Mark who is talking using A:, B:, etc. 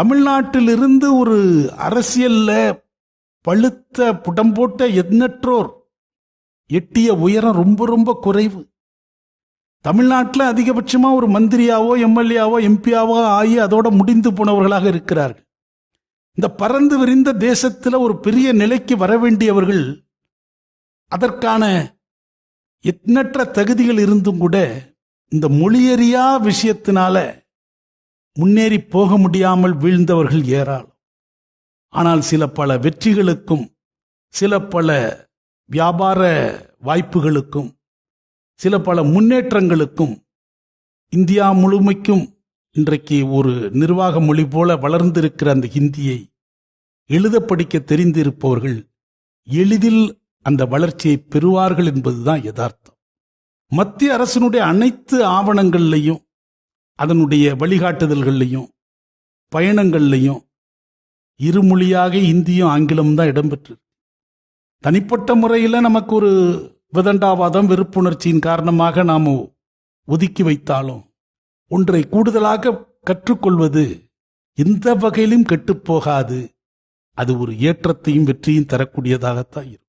A: தமிழ்நாட்டிலிருந்து ஒரு அரசியல்ல பழுத்த புடம் போட்ட எண்ணற்றோர் எட்டிய உயரம் ரொம்ப ரொம்ப குறைவு. தமிழ்நாட்டில் அதிகபட்சமா ஒரு மந்திரியாவோ எம்எல்ஏவோ எம்பியாவோ ஆகி அதோட முடிந்து போனவர்களாக இருக்கிறார்கள். இந்த பறந்து விரிந்த தேசத்தில் ஒரு பெரிய நிலைக்கு வர வேண்டியவர்கள் அதற்கான எண்ணற்ற தகுதிகள் இருந்தும் கூட இந்த மொழியறியா விஷயத்தினால முன்னேறி போக முடியாமல் வீழ்ந்தவர்கள் ஏராளம். ஆனால் சில பல வெற்றிகளுக்கும் சில பல வியாபார வாய்ப்புகளுக்கும் சில பல முன்னேற்றங்களுக்கும் இந்தியா முழுமைக்கும் இன்றைக்கு ஒரு நிர்வாக மொழி போல வளர்ந்திருக்கிற அந்த ஹிந்தியை எழுத படிக்க தெரிந்திருப்பவர்கள் எளிதில் அந்த வளர்ச்சியை பெறுவார்கள் என்பதுதான் யதார்த்தம். மத்திய அரசினுடைய அனைத்து ஆவணங்கள்லையும் அதனுடைய வழிகாட்டுதல்கள்லையும் பயணங்கள்லையும் இருமொழியாக இந்தியும் ஆங்கிலமும் தான் இடம்பெற்று தனிப்பட்ட முறையில் நமக்கு ஒரு விதண்டாவாதம் வெறுப்புணர்ச்சியின் காரணமாக நாம் ஒதுக்கி வைத்தாலும் ஒன்றை கூடுதலாக கற்றுக்கொள்வது எந்த வகையிலும் கெட்டுப்போகாது அது ஒரு ஏற்றத்தையும் வெற்றியும் தரக்கூடியதாகத்தான் இருக்கும்.